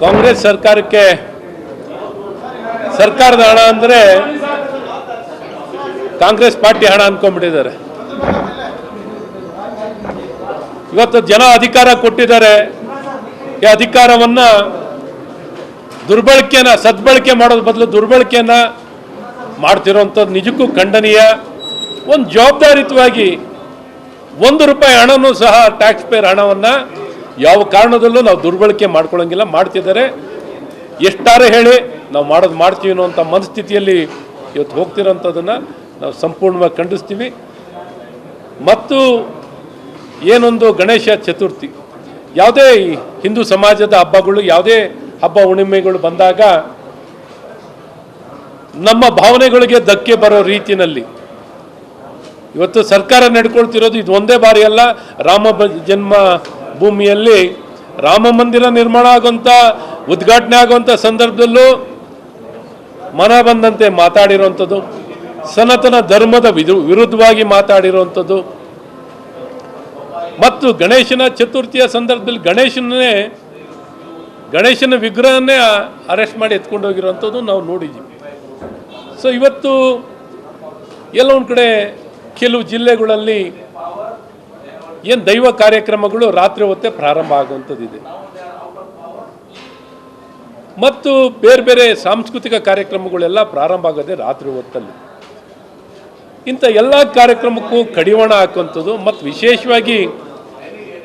ಕಾಂಗ್ರೆಸ್ ಸರ್ಕಾರಕ್ಕೆ ಸರ್ಕಾರದ ಹಣ ಅಂದ್ರೆ ಕಾಂಗ್ರೆಸ್ ಪಾರ್ಟಿ ಹಣ ಅನ್ಕೊಂಡ್ಬಿಟ್ಟಿದ್ದಾರೆ. ಇವತ್ತು ಜನ ಅಧಿಕಾರ ಕೊಟ್ಟಿದ್ದಾರೆ. ಈ ಅಧಿಕಾರವನ್ನ ದುರ್ಬಳಕೆನ ಸದ್ಬಳಕೆ ಮಾಡೋದ್ರ ಬದಲು ದುರ್ಬಳಕೆಯನ್ನ ಮಾಡ್ತಿರೋಂಥದ್ದು ನಿಜಕ್ಕೂ ಖಂಡನೀಯ. ಒಂದು ಜವಾಬ್ದಾರಿತವಾಗಿ ಒಂದು ರೂಪಾಯಿ ಹಣನೂ ಸಹ ಟ್ಯಾಕ್ಸ್ ಪೇರ್ ಹಣವನ್ನು ಯಾವ ಕಾರಣದಲ್ಲೂ ನಾವು ದುರ್ಬಳಕೆ ಮಾಡ್ಕೊಳ್ಳೋಂಗಿಲ್ಲ ಮಾಡ್ತಿದ್ದಾರೆ. ಎಷ್ಟಾರೆ ಹೇಳಿ ನಾವು ಮಾಡೋದು ಮಾಡ್ತೀವಿ ಅನ್ನೋಂಥ ಮನಸ್ಥಿತಿಯಲ್ಲಿ ಇವತ್ತು ಹೋಗ್ತಿರೋಂಥದ್ದನ್ನು ನಾವು ಸಂಪೂರ್ಣವಾಗಿ ಖಂಡಿಸ್ತೀವಿ. ಮತ್ತು ಏನೊಂದು ಗಣೇಶ ಚತುರ್ಥಿ, ಯಾವುದೇ ಹಿಂದೂ ಸಮಾಜದ ಹಬ್ಬಗಳು, ಯಾವುದೇ ಹಬ್ಬ ಹುಣ್ಣಿಮೆಗಳು ಬಂದಾಗ ನಮ್ಮ ಭಾವನೆಗಳಿಗೆ ಧಕ್ಕೆ ಬರೋ ರೀತಿಯಲ್ಲಿ ಇವತ್ತು ಸರ್ಕಾರ ನಡ್ಕೊಳ್ತಿರೋದು ಇದು ಒಂದೇ ಬಾರಿ ಅಲ್ಲ. ರಾಮ ಜನ್ಮ ಭೂಮಿಯಲ್ಲಿ ರಾಮ ಮಂದಿರ ನಿರ್ಮಾಣ ಆಗುವಂಥ ಉದ್ಘಾಟನೆ ಆಗುವಂಥ ಸಂದರ್ಭದಲ್ಲೂ ಮನ ಬಂದಂತೆ ಮಾತಾಡಿರುವಂಥದ್ದು, ಸನಾತನ ಧರ್ಮದ ವಿರು- ವಿರುದ್ಧವಾಗಿ ಮಾತಾಡಿರುವಂಥದ್ದು. ಮತ್ತು ಗಣೇಶನ ಚತುರ್ಥಿಯ ಸಂದರ್ಭದಲ್ಲಿ ಗಣೇಶನೇ ಗಣೇಶನ ವಿಗ್ರಹನೇ ಅರೆಸ್ಟ್ ಮಾಡಿ ಎತ್ಕೊಂಡು ಹೋಗಿರುವಂಥದ್ದು ನಾವು ನೋಡಿದ್ದೀವಿ. ಸೊ ಇವತ್ತು ಎಲ್ಲ ಒಂದು ಕಡೆ ಕೆಲವು ಜಿಲ್ಲೆಗಳಲ್ಲಿ ಏನು ದೈವ ಕಾರ್ಯಕ್ರಮಗಳು ರಾತ್ರಿ ಹೊತ್ತೇ ಪ್ರಾರಂಭ ಆಗುವಂಥದ್ದಿದೆ. ಮತ್ತು ಬೇರೆ ಬೇರೆ ಸಾಂಸ್ಕೃತಿಕ ಕಾರ್ಯಕ್ರಮಗಳೆಲ್ಲ ಪ್ರಾರಂಭ ಆಗೋದೇ ರಾತ್ರಿ ಹೊತ್ತಲ್ಲಿ. ಇಂಥ ಎಲ್ಲ ಕಾರ್ಯಕ್ರಮಕ್ಕೂ ಕಡಿವಾಣ ಹಾಕುವಂಥದ್ದು ಮತ್ತು ವಿಶೇಷವಾಗಿ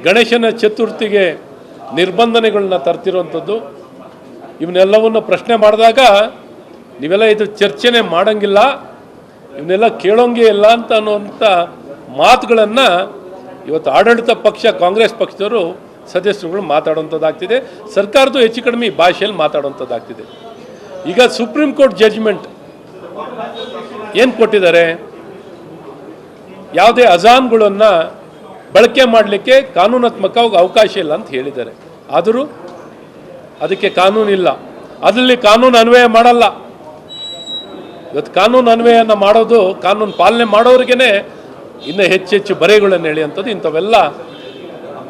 ಗಣೇಶನ ಚತುರ್ಥಿಗೆ ನಿರ್ಬಂಧನೆಗಳನ್ನ ತರ್ತಿರುವಂಥದ್ದು. ಇವನ್ನೆಲ್ಲವನ್ನು ಪ್ರಶ್ನೆ ಮಾಡಿದಾಗ ನೀವೆಲ್ಲ ಇದು ಚರ್ಚೆನೆ ಮಾಡಂಗಿಲ್ಲ. ಇವನ್ನೆಲ್ಲ ಕೇಳೋಂಗೆ ಇಲ್ಲ ಅಂತ ಅನ್ನುವಂಥ ಮಾತುಗಳನ್ನು ಇವತ್ತು ಆಡಳಿತ ಪಕ್ಷ, ಕಾಂಗ್ರೆಸ್ ಪಕ್ಷದವರು ಸದಸ್ಯರುಗಳು ಮಾತಾಡುವಂಥದ್ದಾಗ್ತಿದೆ. ಸರ್ಕಾರದ್ದು ಹೆಚ್ಚು ಕಡಿಮೆ ಭಾಷೆಯಲ್ಲಿ ಮಾತಾಡುವಂಥದ್ದಾಗ್ತಿದೆ. ಈಗ ಸುಪ್ರೀಂ ಕೋರ್ಟ್ ಜಡ್ಜ್ಮೆಂಟ್ ಏನು ಕೊಟ್ಟಿದ್ದಾರೆ? ಯಾವುದೇ ಅಜಾನ್ಗಳನ್ನು ಬಳಕೆ ಮಾಡಲಿಕ್ಕೆ ಕಾನೂನಾತ್ಮಕವಾಗಿ ಅವಕಾಶ ಇಲ್ಲ ಅಂತ ಹೇಳಿದ್ದಾರೆ. ಆದರೂ ಅದಕ್ಕೆ ಕಾನೂನಿಲ್ಲ. ಅದರಲ್ಲಿ ಕಾನೂನು ಅನ್ವಯ ಮಾಡಲ್ಲ. ಇವತ್ತು ಕಾನೂನು ಅನ್ವಯನ ಮಾಡೋದು, ಕಾನೂನು ಪಾಲನೆ ಮಾಡೋರಿಗೇನೆ ಇನ್ನೂ ಹೆಚ್ಚು ಬರೆಗಳನ್ನು ಎಳೆಯುವಂಥದ್ದು ಇಂಥವೆಲ್ಲ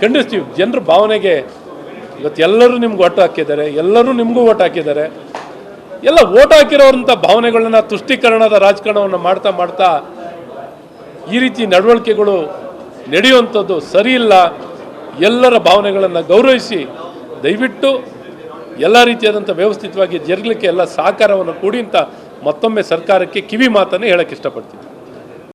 ಖಂಡಿಸ್ತೀವಿ. ಜನರ ಭಾವನೆಗೆ ಇವತ್ತು ಎಲ್ಲರೂ ನಿಮ್ಗೆ ಓಟ್ ಹಾಕಿದ್ದಾರೆ, ಎಲ್ಲರೂ ನಿಮಗೂ ಓಟ್ ಹಾಕಿದ್ದಾರೆ. ಎಲ್ಲ ಓಟ್ ಹಾಕಿರೋರಂಥ ಭಾವನೆಗಳನ್ನ ತುಷ್ಟೀಕರಣದ ರಾಜಕಾರಣವನ್ನು ಮಾಡ್ತಾ ಮಾಡ್ತಾ ಈ ರೀತಿ ನಡವಳಿಕೆಗಳು ನಡೆಯುವಂಥದ್ದು ಸರಿ ಇಲ್ಲ. ಎಲ್ಲರ ಭಾವನೆಗಳನ್ನು ಗೌರವಿಸಿ ದಯವಿಟ್ಟು ಎಲ್ಲ ರೀತಿಯಾದಂಥ ವ್ಯವಸ್ಥಿತವಾಗಿ ಜರುಗಲಿಕ್ಕೆ ಎಲ್ಲ ಸಹಕಾರವನ್ನು ಕೂಡಿ ಅಂತ ಮತ್ತೊಮ್ಮೆ ಸರ್ಕಾರಕ್ಕೆ ಕಿವಿ ಮಾತನ್ನು ಹೇಳಕ್ಕೆ ಇಷ್ಟಪಡ್ತೀನಿ.